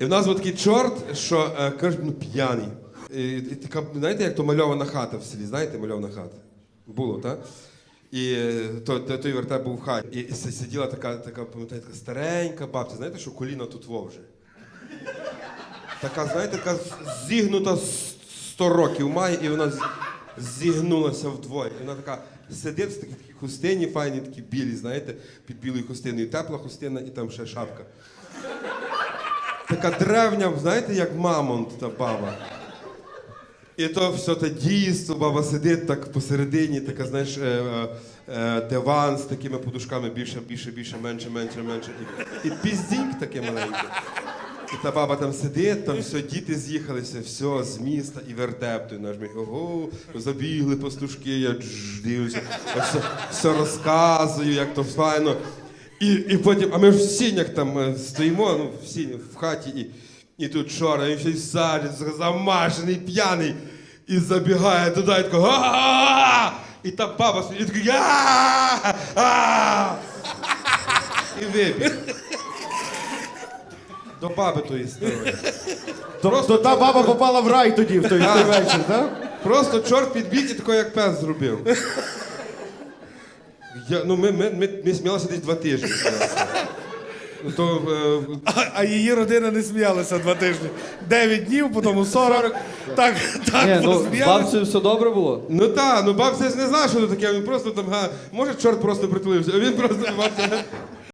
І в нас був такий чорт, що е, кажуть, ну п'яний. І, і така, знаєте, як то мальована хата в селі, знаєте, мальована хата? Було, так? І е, то, то, той вертеп був в хаті. І, і си- сиділа така, така, пам'ятаєте, така старенька бабця, знаєте, що коліна тут вовже. Така, знаєте, така зігнута з 100 років має, і вона зігнулася вдвоє. І вона така сидить в такій такій хустині, файні, такі білі, знаєте, під білою хустиною. Тепла хустина і там ще шапка. Така древня, знаєте, як мамонт та баба. І то все те дійство, баба сидить так посередині, така, знаєш, е, е, е, диван з такими подушками більше, більше, більше, менше, менше, менше. І, і піздіньк таке маленьке. І та баба там сидить, там все, діти з'їхалися, все з міста і вертеп той наш мій. Ого, забігли пастушки, я дивлюся, все, все розказую, як то файно. І, і потім, а ми ж в сінях там е, стоїмо, ну, в сінях, в хаті, і, і тут чорна, він щось ззаді, замашений, п'яний, і забігає туди, і такий, «А-а-а!» і та баба і такий, «А-а-а!» і вибіг. До баби тої старої. Тобто та баба попала в рай тоді, в той, вечір, так? Просто чорт підбіг і тако, як пес зробив. Я, ну, ми, ми, ми, ми сміялися десь два тижні. Ну, То, е, А, а її родина не сміялася два тижні. Дев'ять днів, потім 40. Так, так, Ні, ну з посміялися. бабцею все добре було. ну так, ну бабця ж не знає, що це таке. Він просто там, га, може, чорт просто притулився, а він просто бабця.